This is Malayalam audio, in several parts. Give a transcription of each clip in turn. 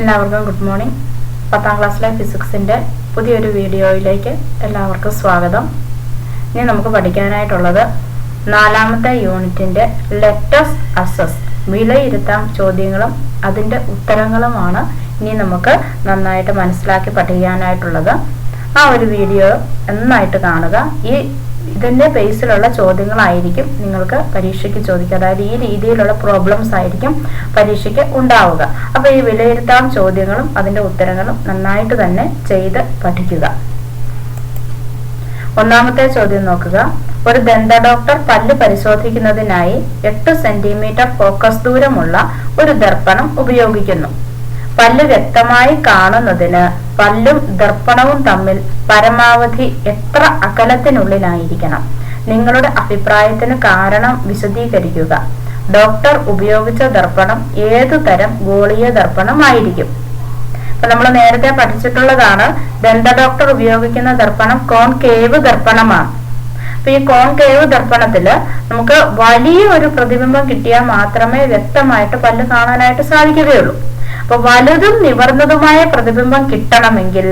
എല്ലാവർക്കും ഗുഡ് മോർണിംഗ്. പത്താം ക്ലാസ്സിലെ ഫിസിക്സിന്റെ പുതിയൊരു വീഡിയോയിലേക്ക് എല്ലാവർക്കും സ്വാഗതം. ഇനി നമുക്ക് പഠിക്കാനായിട്ടുള്ളത് നാലാമത്തെ യൂണിറ്റിന്റെ ലെറ്റസ് അസസ് വിലയിരുത്താം ചോദ്യങ്ങളും അതിന്റെ ഉത്തരങ്ങളുമാണ് ഇനി നമുക്ക് നന്നായിട്ട് മനസ്സിലാക്കി പഠിക്കാനായിട്ടുള്ളത്. ആ ഒരു വീഡിയോ നന്നായിട്ട് കാണുക. ഈ ഇതിന്റെ ബേസിലുള്ള ചോദ്യങ്ങളായിരിക്കും നിങ്ങൾക്ക് പരീക്ഷയ്ക്ക് ചോദിക്കുക. അതായത് ഈ രീതിയിലുള്ള പ്രോബ്ലംസ് ആയിരിക്കും പരീക്ഷയ്ക്ക് ഉണ്ടാവുക. അപ്പോൾ ഈ വിലയിരുത്താം ചോദ്യങ്ങളും അതിന്റെ ഉത്തരങ്ങളും നന്നായിട്ട് തന്നെ ചെയ്ത് പഠിക്കുക. ഒന്നാമത്തെ ചോദ്യം നോക്കുക. ഒരു ദന്ത ഡോക്ടർ പല്ല് പരിശോധിക്കുന്നതിനായി എട്ട് സെന്റിമീറ്റർ ഫോക്കസ് ദൂരമുള്ള ഒരു ദർപ്പണം ഉപയോഗിക്കുന്നു. പല്ല് വ്യക്തമായി കാണുന്നതിന് പല്ലും ദർപ്പണവും തമ്മിൽ പരമാവധി എത്ര അകലത്തിനുള്ളിലായിരിക്കണം? നിങ്ങളുടെ അഭിപ്രായത്തിന് കാരണം വിശദീകരിക്കുക. ഡോക്ടർ ഉപയോഗിച്ച ദർപ്പണം ഏതു തരം ഗോളീയ ദർപ്പണമായിരിക്കും? അപ്പൊ നമ്മൾ നേരത്തെ പഠിച്ചിട്ടുള്ളതാണ് ദന്ത ഡോക്ടർ ഉപയോഗിക്കുന്ന ദർപ്പണം കോൺ കേവ് ദർപ്പണമാണ്. അപ്പൊ ഈ കോൺ കേവ് ദർപ്പണത്തിൽ നമുക്ക് വലിയ ഒരു പ്രതിബിംബം കിട്ടിയാൽ മാത്രമേ വ്യക്തമായിട്ട് പല്ല് കാണാനായിട്ട് സാധിക്കുകയുള്ളൂ. അപ്പൊ വലുതും നിവർന്നതുമായ പ്രതിബിംബം കിട്ടണമെങ്കിൽ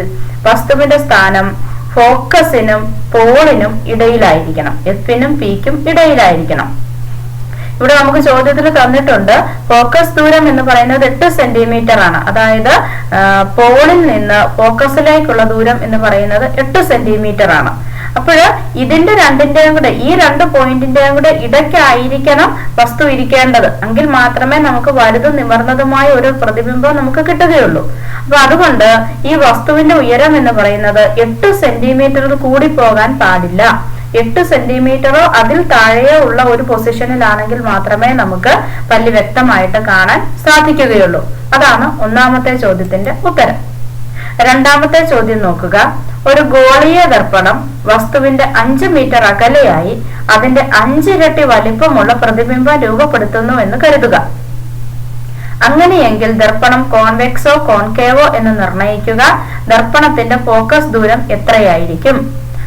വസ്തുവിന്റെ സ്ഥാനം ഫോക്കസിനും പോളിനും ഇടയിലായിരിക്കണം. എഫിനും പിക്കും ഇടയിലായിരിക്കണം. ഇവിടെ നമുക്ക് ചോദ്യത്തിൽ തന്നിട്ടുണ്ട്. ഫോക്കസ് ദൂരം എന്ന് പറയുന്നത് എട്ട് സെന്റിമീറ്റർ ആണ്. അതായത് പോളിൽ നിന്ന് ഫോക്കസിലേക്കുള്ള ദൂരം എന്ന് പറയുന്നത് എട്ട് സെന്റിമീറ്റർ ആണ്. അപ്പോൾ ഇതിന്റെ രണ്ടിന്റെയും കൂടെ ഈ രണ്ട് പോയിന്റിന്റെയും കൂടെ ഇടയ്ക്കായിരിക്കണം വസ്തു ഇരിക്കേണ്ടത്. എങ്കിൽ മാത്രമേ നമുക്ക് വലുതും നിവർന്നതുമായ ഒരു പ്രതിബിംബം നമുക്ക് കിട്ടുകയുള്ളൂ. അപ്പൊ അതുകൊണ്ട് ഈ വസ്തുവിന്റെ ഉയരം എന്ന് പറയുന്നത് എട്ട് സെന്റിമീറ്ററിൽ കൂടി പോകാൻ പാടില്ല. എട്ട് സെന്റിമീറ്ററോ അതിൽ താഴെയോ ഉള്ള ഒരു പൊസിഷനിലാണെങ്കിൽ മാത്രമേ നമുക്ക് പല്ല് വ്യക്തമായിട്ട് കാണാൻ സാധിക്കുകയുള്ളൂ. അതാണ് ഒന്നാമത്തെ ചോദ്യത്തിന്റെ ഉത്തരം. രണ്ടാമത്തെ ചോദ്യം നോക്കുക. ഒരു ഗോളീയ ദർപ്പണം വസ്തുവിന്റെ അഞ്ച് മീറ്റർ അകലെയായി അതിന്റെ അഞ്ചിരട്ടി വലിപ്പമുള്ള പ്രതിബിംബം രൂപപ്പെടുത്തുന്നു എന്ന് കരുതുക. അങ്ങനെയെങ്കിൽ ദർപ്പണം കോൺവെക്സോ കോൺകേവോ എന്ന് നിർണയിക്കുക ദർപ്പണത്തിന്റെ ഫോക്കസ് ദൂരം എത്രയായിരിക്കും?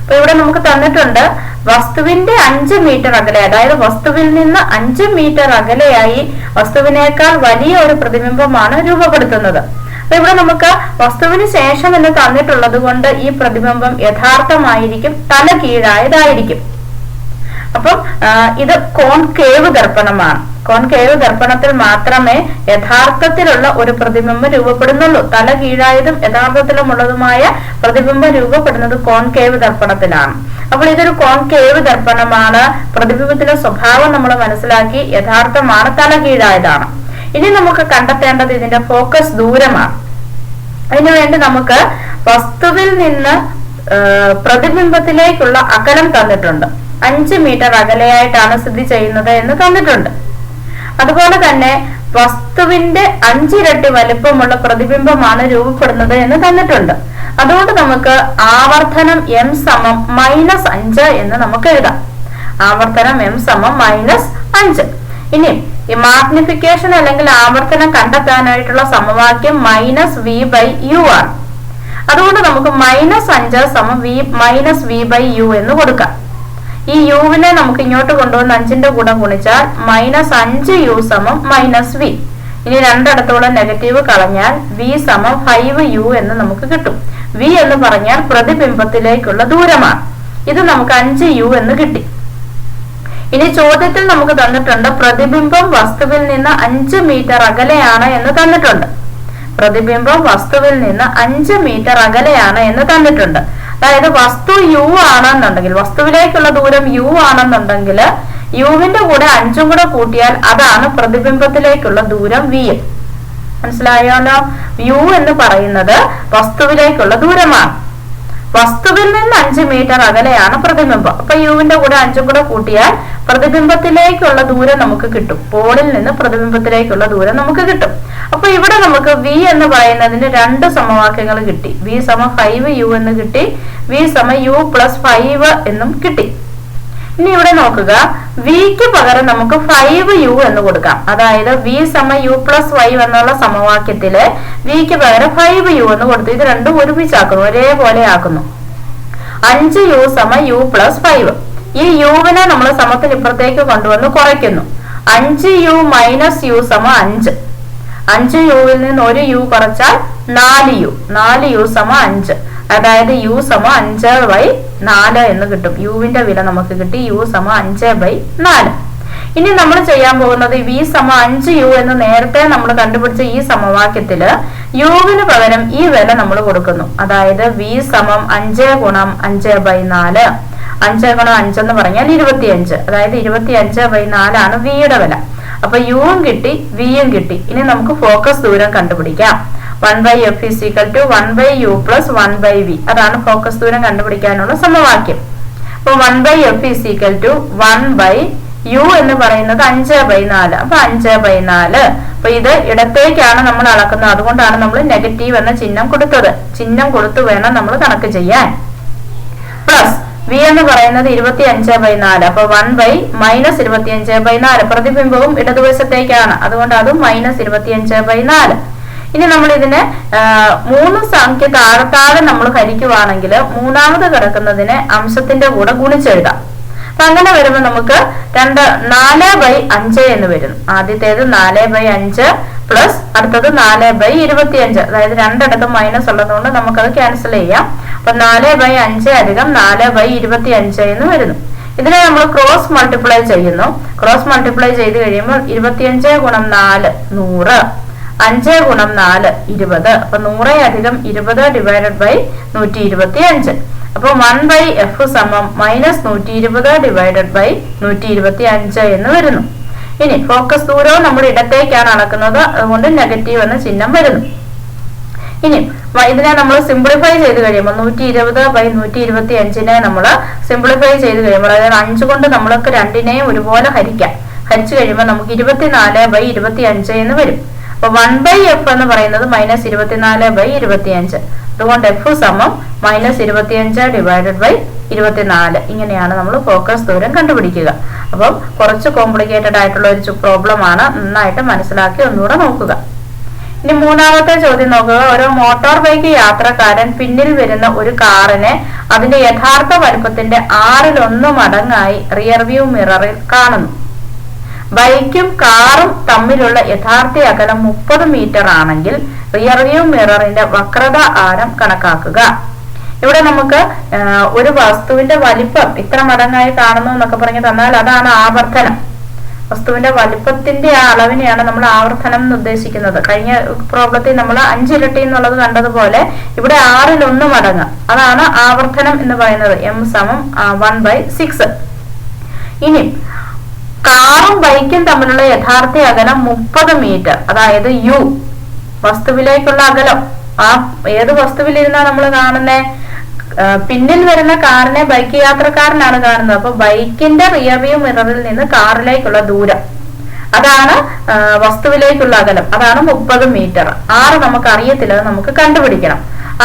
അപ്പൊ ഇവിടെ നമുക്ക് തന്നിട്ടുണ്ട് വസ്തുവിന്റെ അഞ്ച് മീറ്റർ അകലെ അതായത് വസ്തുവിൽ നിന്ന് അഞ്ച് മീറ്റർ അകലെയായി വസ്തുവിനേക്കാൾ വലിയ ഒരു പ്രതിബിംബമാണ് രൂപപ്പെടുത്തുന്നത്. അപ്പൊ ഇവിടെ നമുക്ക് വസ്തുവിന് ശേഷം എന്ന് തന്നിട്ടുള്ളത് കൊണ്ട് ഈ പ്രതിബിംബം യഥാർത്ഥമായിരിക്കും തല കീഴായതായിരിക്കും. അപ്പം ഇത് കോൺകേവ് ദർപ്പണമാണ്. കോൺകേവ് ദർപ്പണത്തിൽ മാത്രമേ യഥാർത്ഥത്തിലുള്ള ഒരു പ്രതിബിംബം രൂപപ്പെടുന്നുള്ളൂ. തല കീഴായതും യഥാർത്ഥത്തിലുമുള്ളതുമായ പ്രതിബിംബം രൂപപ്പെടുന്നത് കോൺകേവ് ദർപ്പണത്തിലാണ്. അപ്പോൾ ഇതൊരു കോൺകേവ് ദർപ്പണമാണ്. പ്രതിബിംബത്തിന്റെ സ്വഭാവം നമ്മൾ മനസ്സിലാക്കി യഥാർത്ഥമാണ് തല കീഴായതാണ്. ഇനി നമുക്ക് കണ്ടെത്തേണ്ടത് ഇതിന്റെ ഫോക്കസ് ദൂരമാണ്. അതിനുവേണ്ടി നമുക്ക് വസ്തുവിൽ നിന്ന് പ്രതിബിംബത്തിലേക്കുള്ള അകലം തന്നിട്ടുണ്ട്. അഞ്ച് മീറ്റർ അകലെയായിട്ടാണ് സ്ഥിതി ചെയ്യുന്നത് എന്ന് തന്നിട്ടുണ്ട്. അതുപോലെ തന്നെ വസ്തുവിന്റെ അഞ്ചിരട്ടി വലിപ്പമുള്ള പ്രതിബിംബമാണ് രൂപപ്പെടുന്നത് എന്ന് തന്നിട്ടുണ്ട്. അതുകൊണ്ട് നമുക്ക് ആവർത്തനം എം സമം മൈനസ് അഞ്ച് എന്ന് നമുക്ക് എഴുതാം. ആവർത്തനം എം സമം മൈനസ് അഞ്ച്. ഇനി ഈ മാഗ്നിഫിക്കേഷൻ അല്ലെങ്കിൽ ആവർത്തനം കണ്ടെത്താനായിട്ടുള്ള സമവാക്യം മൈനസ് വി ബൈ യു ആണ്. അതുകൊണ്ട് നമുക്ക് മൈനസ് അഞ്ച് സമം V minus V by U എന്ന് കൊടുക്കാം. ഈ യുവിനെ നമുക്ക് ഇങ്ങോട്ട് കൊണ്ടുവന്ന് അഞ്ചിന്റെ കൂടെ ഗുണിച്ചാൽ മൈനസ് അഞ്ച് യു സമം മൈനസ് വി ഇനി രണ്ടിടത്തോളം നെഗറ്റീവ് കളഞ്ഞാൽ വി സമം ഫൈവ് യു എന്ന് നമുക്ക് കിട്ടും. വി എന്ന് പറഞ്ഞാൽ പ്രതിബിംബത്തിലേക്കുള്ള ദൂരമാണ്. ഇത് നമുക്ക് അഞ്ച് യു എന്ന് കിട്ടി. ഇനി ചോദ്യത്തിൽ നമുക്ക് തന്നിട്ടുണ്ട് പ്രതിബിംബം വസ്തുവിൽ നിന്ന് അഞ്ച് മീറ്റർ അകലെയാണ് എന്ന് തന്നിട്ടുണ്ട്. പ്രതിബിംബം വസ്തുവിൽ നിന്ന് അഞ്ച് മീറ്റർ അകലെയാണ് എന്ന് തന്നിട്ടുണ്ട്. അതായത് വസ്തു യു ആണെന്നുണ്ടെങ്കിൽ വസ്തുവിലേക്കുള്ള ദൂരം യു ആണെന്നുണ്ടെങ്കിൽ യുവിന്റെ കൂടെ അഞ്ചും കൂടെ കൂട്ടിയാൽ അതാണ് പ്രതിബിംബത്തിലേക്കുള്ള ദൂരം വി മനസ്സിലായോല്ലോ യു എന്ന് പറയുന്നത് വസ്തുവിലേക്കുള്ള ദൂരമാണ്. വസ്തുവിൽ നിന്ന് അഞ്ച് മീറ്റർ അകലെയാണ് പ്രതിബിംബം. അപ്പൊ യുവിന്റെ കൂടെ അഞ്ചും കൂടെ കൂട്ടിയാൽ പ്രതിബിംബത്തിലേക്കുള്ള ദൂരം നമുക്ക് കിട്ടും. പോളിൽ നിന്ന് പ്രതിബിംബത്തിലേക്കുള്ള ദൂരം നമുക്ക് കിട്ടും. അപ്പൊ ഇവിടെ നമുക്ക് വി എന്ന് പറയുന്നതിന് രണ്ട് സമവാക്യങ്ങൾ കിട്ടി. വി സമ ഫൈവ് യു എന്ന് കിട്ടി. വി സമ യു പ്ലസ് ഫൈവ് എന്നും കിട്ടി. ഇനി ഇവിടെ നോക്കുക. വിക്ക് പകരം നമുക്ക് ഫൈവ് യു എന്ന് കൊടുക്കാം. അതായത് വി സമ യു പ്ലസ് ഫൈവ് എന്നുള്ള സമവാക്യത്തിൽ വിക്ക് പകരം ഫൈവ് യു എന്ന് കൊടുത്തു. ഇത് രണ്ടും ഒരുമിച്ചാക്കുന്നു. ഒരേപോലെ ആക്കുന്നു. അഞ്ച് യു സമ യു പ്ലസ് ഫൈവ് ഈ യുവിനെ നമ്മൾ സമത്തിന് ഇപ്പുറത്തേക്ക് കൊണ്ടുവന്ന് കുറയ്ക്കുന്നു. അഞ്ച് യു മൈനസ് യു സമ അഞ്ച്. അഞ്ച് യുവിൽ നിന്ന് ഒരു യു കുറച്ചാൽ നാല് യു നാല് യു സമ അഞ്ച്. അതായത് യു സമ അഞ്ച് ബൈ നാല് എന്ന് കിട്ടും. യുവിന്റെ വില നമുക്ക് കിട്ടി യു സമ അഞ്ച് ബൈ നാല്. ഇനി നമ്മൾ ചെയ്യാൻ പോകുന്നത് വി സമ അഞ്ച് യു എന്ന് നേരത്തെ നമ്മൾ കണ്ടുപിടിച്ച ഈ സമവാക്യത്തിൽ യുവിന് പകരം ഈ വില നമ്മൾ കൊടുക്കുന്നു. അതായത് വി സമം അഞ്ച് ഗുണം അഞ്ച് ബൈ നാല്. അഞ്ച് ഗുണം അഞ്ചെന്ന് പറഞ്ഞാൽ ഇരുപത്തിയഞ്ച്. അതായത് ഇരുപത്തിയഞ്ച് ബൈ നാലാണ് വിയുടെ വില. അപ്പൊ യുവും കിട്ടി വിയും കിട്ടി. ഇനി നമുക്ക് ഫോക്കസ് ദൂരം കണ്ടുപിടിക്കാം. One by F is to one by U plus one by V അതാണ് ഫോക്കസ് ദൂരം കണ്ടുപിടിക്കാനുള്ള സമവാക്യം. അപ്പൊ one by F is to one by U എന്ന് പറയുന്നത് അഞ്ച് ബൈ നാല്. അപ്പൊ അഞ്ച് ബൈ നാല്. അപ്പൊ ഇത് ഇടത്തേക്കാണ് നമ്മൾ അളക്കുന്നത്. അതുകൊണ്ടാണ് നമ്മൾ നെഗറ്റീവ് എന്ന ചിഹ്നം കൊടുത്തത്. ചിഹ്നം കൊടുത്തു വേണം നമ്മൾ കണക്ക് ചെയ്യാൻ. പ്ലസ് വി എന്ന് പറയുന്നത് ഇരുപത്തി അഞ്ച് ബൈ നാല്. അപ്പൊ വൺ ബൈ മൈനസ് ഇരുപത്തി അഞ്ച് ബൈ നാല്. പ്രതിബിംബവും ഇടതുവശത്തേക്കാണ്. അതുകൊണ്ട് അതും മൈനസ് ഇരുപത്തി അഞ്ച് ബൈ നാല്. ഇനി നമ്മൾ ഇതിനെ മൂന്ന് സംഖ്യ താഴെ താഴെ നമ്മൾ ഹരിക്കുവാണെങ്കിൽ മൂന്നാമത് കിടക്കുന്നതിനെ അംശത്തിന്റെ കൂടെ ഗുണിച്ചെഴുതാം അപ്പൊ അങ്ങനെ വരുമ്പോൾ നമുക്ക് രണ്ട് നാല് ബൈ അഞ്ച് എന്ന് വരും. ആദ്യത്തേത് നാല് ബൈ അഞ്ച് പ്ലസ് അടുത്തത് നാല് ബൈ ഇരുപത്തി അഞ്ച് അതായത് രണ്ടിടത്തും മൈനസ് ഉള്ളതുകൊണ്ട് നമുക്കത് ക്യാൻസൽ ചെയ്യാം. അപ്പൊ നാല് ബൈ അഞ്ച് അധികം നാല് ബൈ ഇരുപത്തി അഞ്ച് എന്ന് വരുന്നു. ഇതിനെ നമ്മൾ ക്രോസ് മൾട്ടിപ്ലൈ ചെയ്യുന്നു. ക്രോസ് മൾട്ടിപ്ലൈ ചെയ്ത് കഴിയുമ്പോൾ ഇരുപത്തിയഞ്ച് ഗുണം നാല് നൂറ്. അഞ്ച് ഗുണം നാല് ഇരുപത്. അപ്പൊ നൂറ് അധികം ഇരുപത് ഡിവൈഡഡ് ബൈ നൂറ്റി ഇരുപത്തി അഞ്ച് അപ്പൊ വൺ ബൈ എഫ് സമം മൈനസ് നൂറ്റി ഇരുപത് ഡിവൈഡഡ് ബൈ നൂറ്റി ഇരുപത്തി അഞ്ച് എന്ന് വരുന്നു. ഇനി ഫോക്കസ് ദൂരവും നമ്മൾ ഇടത്തേക്കാണ് അളക്കുന്നത്. അതുകൊണ്ട് നെഗറ്റീവ് എന്ന ചിഹ്നം വരുന്നു. ഇനി ഇതിനെ നമ്മൾ സിംപ്ലിഫൈ ചെയ്ത് കഴിയുമ്പോൾ നൂറ്റി ഇരുപത് ബൈ നൂറ്റി ഇരുപത്തി അഞ്ചിനെ നമ്മൾ സിംപ്ലിഫൈ ചെയ്ത് കഴിയുമ്പോൾ അതായത് അഞ്ച് കൊണ്ട് നമ്മൾക്ക് രണ്ടിനെയും ഒരുപോലെ ഹരിക്കാം. ഹരിച്ചു കഴിയുമ്പോൾ നമുക്ക് ഇരുപത്തിനാല് ബൈ ഇരുപത്തി അഞ്ച് എന്ന് വരും. അപ്പൊ വൺ ബൈ എഫ് എന്ന് പറയുന്നത് മൈനസ് ഇരുപത്തിനാല് ബൈ ഇരുപത്തി അഞ്ച് അതുകൊണ്ട് എഫ് സമം മൈനസ് ഇരുപത്തിയഞ്ച് ഡിവൈഡഡ് ബൈ ഇരുപത്തിനാല്. ഇങ്ങനെയാണ് നമ്മൾ ഫോക്കസ് ദൂരം കണ്ടുപിടിക്കുക. അപ്പം കുറച്ച് കോംപ്ലിക്കേറ്റഡ് ആയിട്ടുള്ള ഒരു പ്രോബ്ലം ആണ് നന്നായിട്ട് മനസ്സിലാക്കി ഒന്നുകൂടെ നോക്കുക. ഇനി മൂന്നാമത്തെ ചോദ്യം നോക്കുക. ഒരു മോട്ടോർ ബൈക്ക് യാത്രക്കാരൻ പിന്നിൽ വരുന്ന ഒരു കാറിനെ അതിന്റെ യഥാർത്ഥ വലുപ്പത്തിന്റെ ആറിലൊന്ന് മടങ്ങായി റിയർ വ്യൂ മിററിൽ കാണുന്നു. ബൈക്കും കാറും തമ്മിലുള്ള യഥാർത്ഥ അകലം മുപ്പത് മീറ്റർ ആണെങ്കിൽ റിയർവ്യൂ മിററിന്റെ വക്രത ആരം കണക്കാക്കുക. ഇവിടെ നമുക്ക് ഒരു വസ്തുവിന്റെ വലിപ്പം ഇത്ര മടങ്ങായി കാണുന്നു എന്നൊക്കെ പറഞ്ഞ് തന്നാൽ അതാണ് ആവർത്തനം. വസ്തുവിന്റെ വലിപ്പത്തിന്റെ ആ അളവിനെയാണ് നമ്മൾ ആവർത്തനം എന്ന് ഉദ്ദേശിക്കുന്നത്. കഴിഞ്ഞ പ്രോബ്ലത്തിൽ നമ്മൾ അഞ്ചിരട്ടി എന്നുള്ളത് കണ്ടതുപോലെ ഇവിടെ ആറിൽ ഒന്ന് മടങ്ങ്. അതാണ് ആവർത്തനം എന്ന് പറയുന്നത്. എം സമം വൺ ബൈ സിക്സ് ഇനി കാറും ബൈക്കും തമ്മിലുള്ള യഥാർത്ഥ അകലം മുപ്പത് മീറ്റർ. അതായത് യു. വസ്തുവിലേക്കുള്ള അകലം. ആ ഏത് വസ്തുവിലിരുന്നാ നമ്മൾ കാണുന്നത് പിന്നിൽ വരുന്ന കാറിനെ ബൈക്ക് യാത്രക്കാരനാണ് കാണുന്നത്. അപ്പൊ ബൈക്കിന്റെ റിയർ വ്യൂ മിററിൽ നിന്ന് കാറിലേക്കുള്ള ദൂരം. അതാണ് വസ്തുവിലേക്കുള്ള അകലം. അതാണ് മുപ്പത് മീറ്റർ. ആറ് നമുക്ക് അറിയത്തില്ല നമുക്ക് കണ്ടുപിടിക്കണം.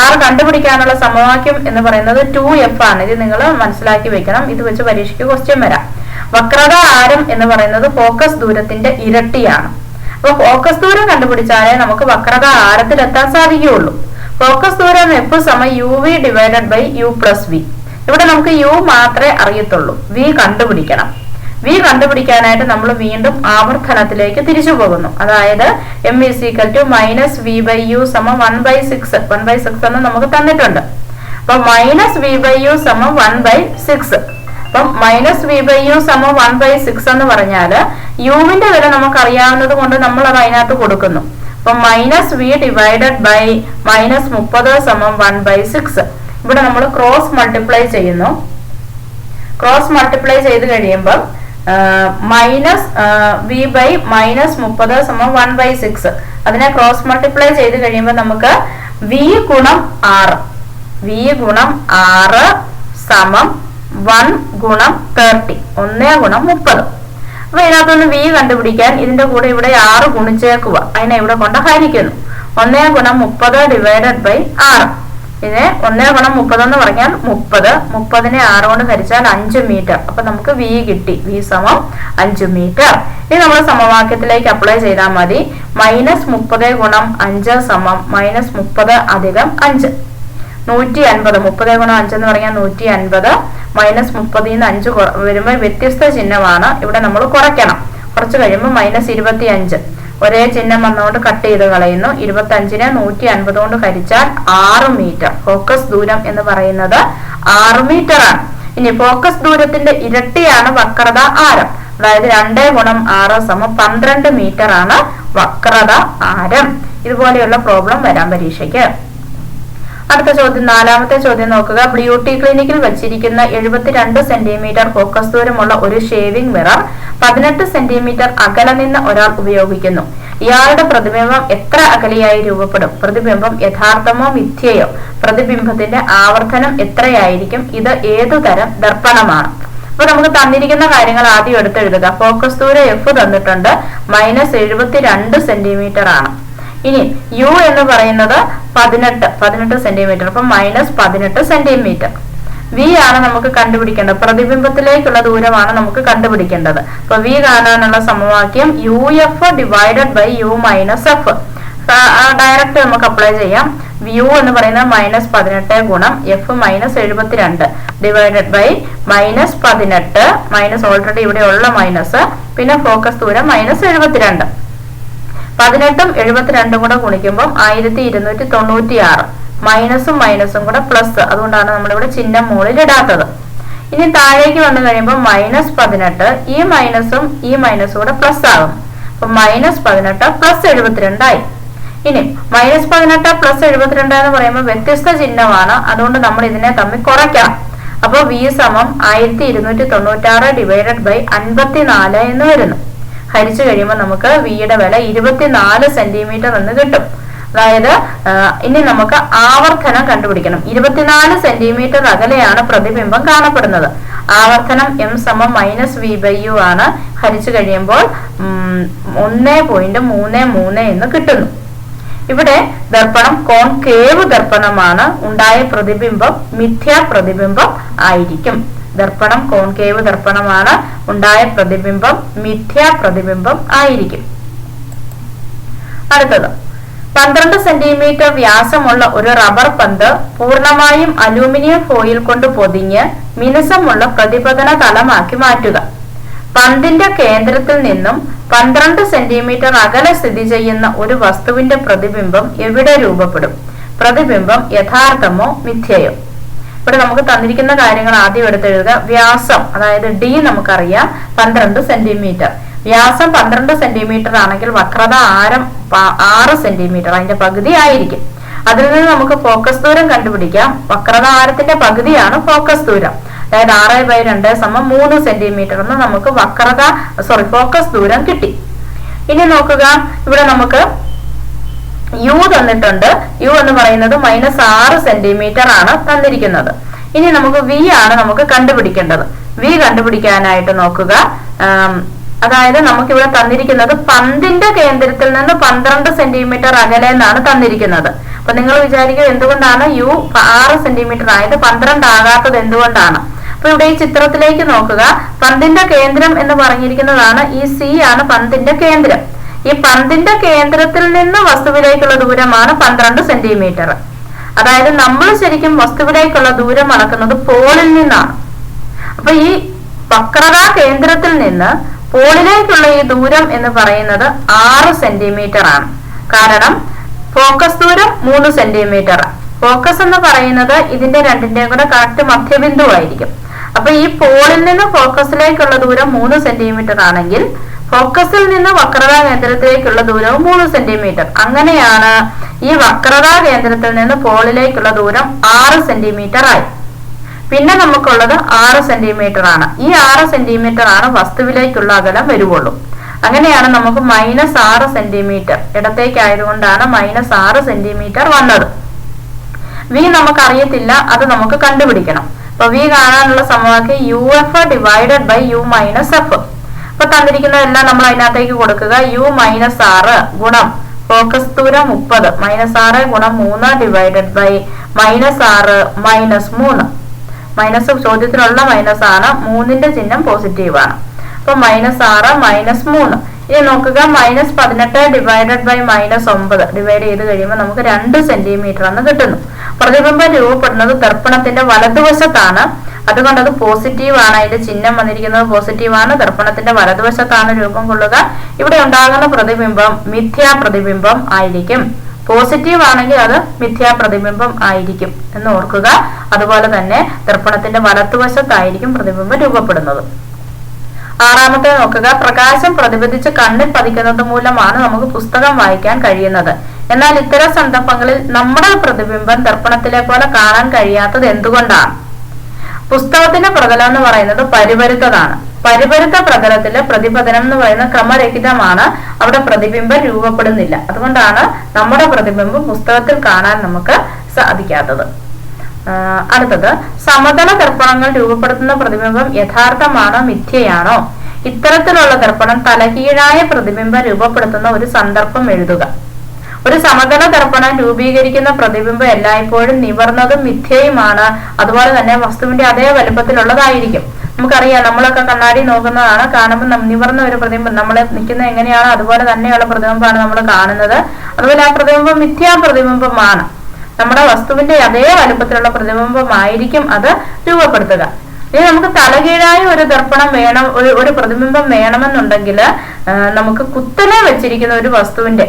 ആറ് കണ്ടുപിടിക്കാനുള്ള സമവാക്യം എന്ന് പറയുന്നത് ടു എഫ് ആണ്. ഇത് നിങ്ങൾ മനസ്സിലാക്കി വെക്കണം. ഇത് വെച്ച് പരീക്ഷയ്ക്ക് ക്വസ്റ്റ്യൻ വരാം. വക്രത ആരം എന്ന് പറയുന്നത് ഫോക്കസ് ദൂരത്തിന്റെ ഇരട്ടിയാണ്. അപ്പൊ ഫോക്കസ് ദൂരം കണ്ടുപിടിച്ചാലേ നമുക്ക് വക്രത ആരത്തിലെത്താൻ സാധിക്കുകയുള്ളൂ. ഫോക്കസ് ദൂരം എഫ് സമ U V divided by U plus V ഇവിടെ നമുക്ക് യു മാത്രമേ അറിയത്തുള്ളൂ. വി കണ്ടുപിടിക്കണം. വി കണ്ടുപിടിക്കാനായിട്ട് നമ്മൾ വീണ്ടും ആവർത്തനത്തിലേക്ക് തിരിച്ചു പോകുന്നു. അതായത് M is equal to minus V by U സമം one by six one by six എന്ന് നമുക്ക് തന്നിട്ടുണ്ട്. അപ്പൊ മൈനസ് വി ബൈ യു സമം വൺ ബൈ സിക്സ് അപ്പം മൈനസ് വി ബൈ യു സമം വൺ ബൈ സിക്സ് എന്ന് പറഞ്ഞാൽ യുവിന്റെ വില നമുക്ക് അറിയാവുന്നത് കൊണ്ട് നമ്മൾ അത് അതിനകത്ത് കൊടുക്കുന്നു. അപ്പൊ minus V divided by minus മുപ്പത് സമം വൺ ബൈ സിക്സ്. ഇവിടെ നമ്മൾ ക്രോസ് മൾട്ടിപ്ലൈ ചെയ്യുന്നു. ക്രോസ് മൾട്ടിപ്ലൈ ചെയ്ത് കഴിയുമ്പോൾ മൈനസ് വി ബൈ മൈനസ് മുപ്പത് സമം വൺ ബൈ സിക്സ്. അതിനെ ക്രോസ് മൾട്ടിപ്ലൈ ചെയ്ത് കഴിയുമ്പോൾ നമുക്ക് വി ഗുണം ആറ്. വി ഗുണം ആറ് സമം വൺ ഗുണം തേർട്ടി. ഒന്നേ ഗുണം മുപ്പത്. അപ്പൊ ഇതിനകത്തുനിന്ന് വി കണ്ടുപിടിക്കാൻ ഇതിന്റെ കൂടെ ഇവിടെ ആറ് ഗുണിച്ചേക്കുക. അതിനെ ഇവിടെ കൊണ്ട് ഹരിക്കുന്നു. ഒന്നേ ഗുണം മുപ്പത് ഡിവൈഡഡ് ബൈ ആറ്. ഇതിനെ ഒന്നേ ഗുണം മുപ്പത് എന്ന് പറഞ്ഞാൽ മുപ്പത്. മുപ്പതിനെ ആറ് കൊണ്ട് ഹരിച്ചാൽ അഞ്ച് മീറ്റർ. അപ്പൊ നമുക്ക് വി കിട്ടി. വി സമം അഞ്ച് മീറ്റർ. ഇനി നമ്മൾ സമവാക്യത്തിലേക്ക് അപ്ലൈ ചെയ്താൽ മതി. മൈനസ് മുപ്പത് ഗുണം അഞ്ച് സമം മൈനസ് മുപ്പത് അധികം അഞ്ച്. നൂറ്റി അൻപത് മുപ്പത് ഗുണം അഞ്ച് എന്ന് പറഞ്ഞാൽ നൂറ്റി അൻപത് മൈനസ് മുപ്പതിൽ നിന്ന് അഞ്ച് വരുമ്പോൾ വ്യത്യസ്ത ചിഹ്നമാണ്. ഇവിടെ നമ്മൾ കുറയ്ക്കണം. കുറച്ച് കഴിയുമ്പോൾ മൈനസ് ഇരുപത്തി അഞ്ച് ഒരേ ചിഹ്നം വന്നുകൊണ്ട് കട്ട് ചെയ്ത് കളയുന്നു. ഇരുപത്തി അഞ്ചിന് നൂറ്റി അൻപത് കൊണ്ട് ഹരിച്ചാൽ ആറ് മീറ്റർ. ഫോക്കസ് ദൂരം എന്ന് പറയുന്നത് ആറ് മീറ്റർ ആണ്. ഇനി ഫോക്കസ് ദൂരത്തിന്റെ ഇരട്ടിയാണ് വക്രത ആരം. അതായത് രണ്ട് ഗുണം ആറ് സമം പന്ത്രണ്ട് മീറ്റർ ആണ് വക്രത ആരം. ഇതുപോലെയുള്ള പ്രോബ്ലം വരാൻ പരീക്ഷയ്ക്ക്. അടുത്ത ചോദ്യം നാലാമത്തെ ചോദ്യം നോക്കുക. ബ്യൂട്ടി ക്ലിനിക്കിൽ വെച്ചിരിക്കുന്ന എഴുപത്തിരണ്ട് സെന്റിമീറ്റർ ഫോക്കസ് ദൂരമുള്ള ഒരു ഷേവിംഗ് മിറർ പതിനെട്ട് സെന്റിമീറ്റർ അകലെ നിന്ന് ഒരാൾ ഉപയോഗിക്കുന്നു. ഇയാളുടെ പ്രതിബിംബം എത്ര അകലെയായി രൂപപ്പെടും? പ്രതിബിംബം യഥാർത്ഥമോ മിഥ്യയോ? പ്രതിബിംബത്തിന്റെ ആവർത്തനം എത്രയായിരിക്കും? ഇത് ഏതു തരം ദർപ്പണമാണ്? അപ്പൊ നമുക്ക് തന്നിരിക്കുന്ന കാര്യങ്ങൾ ആദ്യം എടുത്തെഴുതുക. ഫോക്കസ് ദൂരം എഫ് തന്നിട്ടുണ്ട്. മൈനസ് എഴുപത്തിരണ്ട് സെന്റിമീറ്റർ ആണ് ഇനി യു എന്ന് പറയുന്നത് പതിനെട്ട് പതിനെട്ട് സെന്റിമീറ്റർ അപ്പൊ മൈനസ് പതിനെട്ട് സെന്റിമീറ്റർ വി ആണ് നമുക്ക് കണ്ടുപിടിക്കേണ്ടത്. പ്രതിബിംബത്തിലേക്കുള്ള ദൂരമാണ് നമുക്ക് കണ്ടുപിടിക്കേണ്ടത്. അപ്പൊ വി കാണാനുള്ള സമവാക്യം U F divided by U minus F direct നമുക്ക് അപ്ലൈ ചെയ്യാം. യു എന്ന് പറയുന്നത് മൈനസ് പതിനെട്ട് ഗുണം എഫ് മൈനസ് എഴുപത്തിരണ്ട് ഡിവൈഡഡ് ബൈ മൈനസ് പതിനെട്ട് മൈനസ് ഓൾറെഡി ഇവിടെ ഉള്ള മൈനസ് പിന്നെ ഫോക്കസ് ദൂരം മൈനസ് എഴുപത്തിരണ്ട്. പതിനെട്ടും എഴുപത്തിരണ്ടും കൂടെ ഗുണിക്കുമ്പോൾ ആയിരത്തി ഇരുന്നൂറ്റി തൊണ്ണൂറ്റി ആറ് മൈനസും മൈനസും കൂടെ പ്ലസ് അതുകൊണ്ടാണ് നമ്മളിവിടെ ചിഹ്നം മുകളിൽ ഇടാത്തത്. ഇനി താഴേക്ക് വന്നു കഴിയുമ്പോൾ മൈനസ് പതിനെട്ട് ഈ മൈനസും ഈ മൈനസും കൂടെ പ്ലസ് ആകും. അപ്പൊ മൈനസ് പതിനെട്ട് പ്ലസ് എഴുപത്തിരണ്ടായി ഇനി മൈനസ് പതിനെട്ട് പ്ലസ് എഴുപത്തിരണ്ട് എന്ന് പറയുമ്പോൾ വ്യത്യസ്ത ചിഹ്നമാണ്. അതുകൊണ്ട് നമ്മൾ ഇതിനെ തമ്മിൽ കുറയ്ക്കാം. അപ്പോൾ വി സമം ആയിരത്തി ഇരുന്നൂറ്റി തൊണ്ണൂറ്റി ആറ് ഡിവൈഡഡ് ബൈ അൻപത്തിനാല് എന്ന് വരുന്നു. ഹരിച്ചു കഴിയുമ്പോൾ നമുക്ക് വിയുടെ വില ഇരുപത്തിനാല് സെന്റിമീറ്റർ എന്ന് കിട്ടും. അതായത് ഇനി നമുക്ക് ആവർത്തനം കണ്ടുപിടിക്കണം. ഇരുപത്തിനാല് സെന്റിമീറ്റർ അകലെയാണ് പ്രതിബിംബം കാണപ്പെടുന്നത്. ആവർത്തനം എം സമം മൈനസ് വി ബൈ യു ആണ് ഹരിച്ചു കഴിയുമ്പോൾ ഒന്ന് പോയിന്റ് മൂന്ന് മൂന്ന് എന്ന് കിട്ടുന്നു. ഇവിടെ ദർപ്പണം കോൺ കേവ് ദർപ്പണമാണ്. ഉണ്ടായ പ്രതിബിംബം മിഥ്യാ പ്രതിബിംബം ആയിരിക്കും. ദർപ്പണം കോൺകേവ് ദർപ്പണമാണ്. ഉണ്ടായ പ്രതിബിംബം മിഥ്യാ പ്രതിബിംബം ആയിരിക്കും. അടുത്തത്. പന്ത്രണ്ട് സെന്റിമീറ്റർ വ്യാസമുള്ള ഒരു റബ്ബർ പന്ത് പൂർണമായും അലൂമിനിയം ഫോയിൽ കൊണ്ട് പൊതിഞ്ഞ് മിനുസമുള്ള പ്രതിപതന തലമാക്കി മാറ്റുക. പന്തിന്റെ കേന്ദ്രത്തിൽ നിന്നും പന്ത്രണ്ട് സെന്റിമീറ്റർ അകലെ സ്ഥിതി ചെയ്യുന്ന ഒരു വസ്തുവിന്റെ പ്രതിബിംബം എവിടെ രൂപപ്പെടും? പ്രതിബിംബം യഥാർത്ഥമോ മിഥ്യയോ? ഇവിടെ നമുക്ക് തന്നിരിക്കുന്ന കാര്യങ്ങൾ ആദ്യം എടുത്തെഴുതുക. വ്യാസം അതായത് ഡി നമുക്കറിയാം പന്ത്രണ്ട് സെന്റിമീറ്റർ വ്യാസം പന്ത്രണ്ട് സെന്റിമീറ്റർ ആണെങ്കിൽ വക്രത ആരം ആറ് സെന്റിമീറ്റർ അതിന്റെ പകുതി ആയിരിക്കും. അതിൽ നിന്ന് നമുക്ക് ഫോക്കസ് ദൂരം കണ്ടുപിടിക്കാം. വക്രത ആരത്തിന്റെ പകുതിയാണ് ഫോക്കസ് ദൂരം. അതായത് ആറ് ബൈ രണ്ട് സമം മൂന്ന് സെന്റിമീറ്റർ എന്ന് നമുക്ക് വക്രത സോറി ഫോക്കസ് ദൂരം കിട്ടി. ഇനി നോക്കുക ഇവിടെ നമുക്ക് യു തന്നിട്ടുണ്ട്. യു എന്ന് പറയുന്നത് മൈനസ് ആറ് സെന്റിമീറ്റർ ആണ് തന്നിരിക്കുന്നത്. ഇനി നമുക്ക് വി ആണ് നമുക്ക് കണ്ടുപിടിക്കേണ്ടത്. വി കണ്ടുപിടിക്കാനായിട്ട് നോക്കുക. അതായത് നമുക്ക് ഇവിടെ തന്നിരിക്കുന്നത് പന്തിന്റെ കേന്ദ്രത്തിൽ നിന്ന് പന്ത്രണ്ട് സെന്റിമീറ്റർ അകലെ എന്നാണ് തന്നിരിക്കുന്നത്. അപ്പൊ നിങ്ങൾ വിചാരിക്കുക എന്തുകൊണ്ടാണ് യു ആറ് സെന്റിമീറ്റർ ആയത് പന്ത്രണ്ട് ആകാത്തത് എന്തുകൊണ്ടാണ്? അപ്പൊ ഇവിടെ ഈ ചിത്രത്തിലേക്ക് നോക്കുക. പന്തിന്റെ കേന്ദ്രം എന്ന് പറഞ്ഞിരിക്കുന്നതാണ് ഈ സി ആണ് പന്തിന്റെ കേന്ദ്രം. ഈ പന്തിന്റെ കേന്ദ്രത്തിൽ നിന്ന് വസ്തുവിലേക്കുള്ള ദൂരമാണ് പന്ത്രണ്ട് സെന്റിമീറ്റർ. അതായത് നമ്മൾ ശരിക്കും വസ്തുവിലേക്കുള്ള ദൂരം അളക്കുന്നത് പോളിൽ നിന്നാണ്. അപ്പൊ ഈ വക്രത കേന്ദ്രത്തിൽ നിന്ന് പോളിലേക്കുള്ള ഈ ദൂരം എന്ന് പറയുന്നത് ആറ് സെന്റിമീറ്റർ ആണ്. കാരണം ഫോക്കസ് ദൂരം മൂന്ന് സെന്റിമീറ്റർ. ഫോക്കസ് എന്ന് പറയുന്നത് ഇതിന്റെ രണ്ടിന്റെയും കൂടെ കറക്റ്റ് മധ്യബിന്ദു ആയിരിക്കും അപ്പൊ ഈ പോളിൽ നിന്ന് ഫോക്കസിലേക്കുള്ള ദൂരം മൂന്ന് സെന്റിമീറ്റർ ആണെങ്കിൽ ഫോക്കസിൽ നിന്ന് വക്രതാ കേന്ദ്രത്തിലേക്കുള്ള ദൂരവും മൂന്ന് സെന്റിമീറ്റർ. അങ്ങനെയാണ് ഈ വക്രതാ കേന്ദ്രത്തിൽ നിന്ന് പോളിലേക്കുള്ള ദൂരം ആറ് സെന്റിമീറ്റർ ആയി. പിന്നെ നമുക്കുള്ളത് ആറ് സെന്റിമീറ്റർ ആണ്. ഈ ആറ് സെന്റിമീറ്റർ ആണ് വസ്തുവിലേക്കുള്ള അകലം വരുവുള്ളൂ. അങ്ങനെയാണ് നമുക്ക് മൈനസ് ആറ് സെന്റിമീറ്റർ. ഇടത്തേക്കായതുകൊണ്ടാണ് മൈനസ് ആറ് സെന്റിമീറ്റർ വന്നത്. വി നമുക്ക് അറിയത്തില്ല അത് നമുക്ക് കണ്ടുപിടിക്കണം. അപ്പൊ വി കാണാനുള്ള സമവാക്യം U F divided by U minus F അപ്പൊ തന്നിരിക്കുന്നതെല്ലാം നമ്മൾ അതിനകത്തേക്ക് കൊടുക്കുക. യു മൈനസ് ആറ് ഗുണം ഫോക്കസ് ദൂരം മുപ്പത്. മൈനസ് ആറ് ഗുണം മൂന്ന് ഡിവൈഡഡ് ബൈ മൈനസ് ആറ് മൈനസ് മൂന്ന്. മൈനസ് ചോദ്യത്തിലുള്ള മൈനസ് ആണ്. മൂന്നിന്റെ ചിഹ്നം പോസിറ്റീവ് ആണ്. അപ്പൊ മൈനസ് ആറ് മൈനസ് മൂന്ന്. ഇനി നോക്കുക മൈനസ് പതിനെട്ട് ഡിവൈഡഡ് ബൈ മൈനസ് ഒമ്പത്. ഡിവൈഡ് ചെയ്ത് കഴിയുമ്പോൾ നമുക്ക് രണ്ട് സെന്റിമീറ്റർ ആണ് കിട്ടുന്നു പ്രതിബിംബം രൂപപ്പെടുന്നത് ദർപ്പണത്തിന്റെ വലതുവശത്താണ്. അതുകൊണ്ട് അത് പോസിറ്റീവ് ആണ്. അതിന്റെ ചിഹ്നം വന്നിരിക്കുന്നത് പോസിറ്റീവ് ആണ്. ദർപ്പണത്തിന്റെ വലതുവശത്താണ് രൂപം കൊള്ളുക. ഇവിടെ ഉണ്ടാകുന്ന പ്രതിബിംബം മിഥ്യാ പ്രതിബിംബം ആയിരിക്കും. പോസിറ്റീവ് ആണെങ്കിൽ അത് മിഥ്യാ പ്രതിബിംബം ആയിരിക്കും എന്ന് ഓർക്കുക. അതുപോലെ തന്നെ ദർപ്പണത്തിന്റെ വലത്തുവശത്തായിരിക്കും പ്രതിബിംബം രൂപപ്പെടുന്നത്. ആറാമത്തെ നോക്കുക. പ്രകാശം പ്രതിഫലിച്ച് കണ്ണിൽ പതിക്കുന്നത് മൂലമാണ് നമുക്ക് പുസ്തകം വായിക്കാൻ കഴിയുന്നത്. എന്നാൽ ഇത്തരം സന്ദർഭങ്ങളിൽ നമ്മുടെ പ്രതിബിംബം ദർപ്പണത്തിലെ പോലെ കാണാൻ കഴിയാത്തത് എന്തുകൊണ്ടാണ്? പുസ്തകത്തിന്റെ പ്രതലം എന്ന് പറയുന്നത് പരിപരുത്തതാണ്. പരിപരുത്ത പ്രതലത്തിലെ പ്രതിപതനം എന്ന് പറയുന്ന ക്രമരഹിതമാണ് അവിടെ പ്രതിബിംബം രൂപപ്പെടുന്നില്ല. അതുകൊണ്ടാണ് നമ്മുടെ പ്രതിബിംബം പുസ്തകത്തിൽ കാണാൻ നമുക്ക് സാധിക്കാത്തത്. അടുത്തത് സമതല ദർപ്പണങ്ങൾ രൂപപ്പെടുത്തുന്ന പ്രതിബിംബം യഥാർത്ഥമാണോ മിഥ്യയാണോ? ഇത്തരത്തിലുള്ള ദർപ്പണം തലകീഴായ പ്രതിബിംബം രൂപപ്പെടുത്തുന്ന ഒരു സന്ദർഭം എഴുതുക. ഒരു സമതല ദർപ്പണം രൂപീകരിക്കുന്ന പ്രതിബിംബം എല്ലായ്പ്പോഴും നിവർന്നതും മിഥ്യയുമാണ്. അതുപോലെ തന്നെ വസ്തുവിന്റെ അതേ വലുപ്പത്തിലുള്ളതായിരിക്കും. നമുക്കറിയാം നമ്മളൊക്കെ കണ്ണാടി നോക്കുന്നതാണ്. കാണുമ്പോൾ നിവർന്ന ഒരു പ്രതിബിംബം. നമ്മൾ നിൽക്കുന്നത് എങ്ങനെയാണോ അതുപോലെ തന്നെയുള്ള പ്രതിബിംബമാണ് നമ്മൾ കാണുന്നത്. അതുപോലെ ആ പ്രതിബിംബം മിഥ്യാ പ്രതിബിംബമാണ്. നമ്മുടെ വസ്തുവിന്റെ അതേ വലുപ്പത്തിലുള്ള പ്രതിബിംബമായിരിക്കും അത് രൂപപ്പെടുത്തുക. ഇനി നമുക്ക് തലകീഴായ ഒരു ദർപ്പണം വേണം ഒരു ഒരു പ്രതിബിംബം വേണമെന്നുണ്ടെങ്കിൽ നമുക്ക് കുത്തനെ വെച്ചിരിക്കുന്ന ഒരു വസ്തുവിന്റെ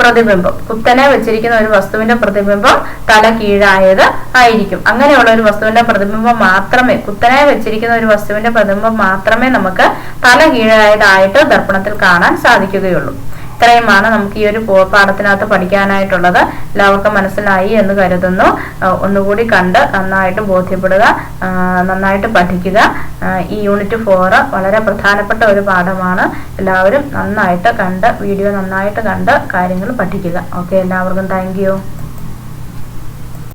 പ്രതിബിംബം. കുത്തനെ വെച്ചിരിക്കുന്ന ഒരു വസ്തുവിന്റെ പ്രതിബിംബം തല കീഴായത് ആയിരിക്കും. അങ്ങനെയുള്ള ഒരു വസ്തുവിന്റെ പ്രതിബിംബം മാത്രമേ കുത്തനെ വെച്ചിരിക്കുന്ന ഒരു വസ്തുവിന്റെ പ്രതിബിംബം മാത്രമേ നമുക്ക് തല കീഴായതായിട്ട് ദർപ്പണത്തിൽ കാണാൻ സാധിക്കുകയുള്ളൂ. ഇത്രയുമാണ് നമുക്ക് ഈ ഒരു പാഠത്തിനകത്ത് പഠിക്കാനായിട്ടുള്ളത്. എല്ലാവർക്കും മനസ്സിലായി എന്ന് കരുതുന്നു. ഒന്നുകൂടി കണ്ട് നന്നായിട്ട് ബോധ്യപ്പെടുക നന്നായിട്ട് പഠിക്കുക. ഈ യൂണിറ്റ് ഫോറ് വളരെ പ്രധാനപ്പെട്ട ഒരു പാഠമാണ്. എല്ലാവരും നന്നായിട്ട് കണ്ട് വീഡിയോ നന്നായിട്ട് കണ്ട് കാര്യങ്ങൾ പഠിക്കുക. ഓക്കെ എല്ലാവർക്കും താങ്ക്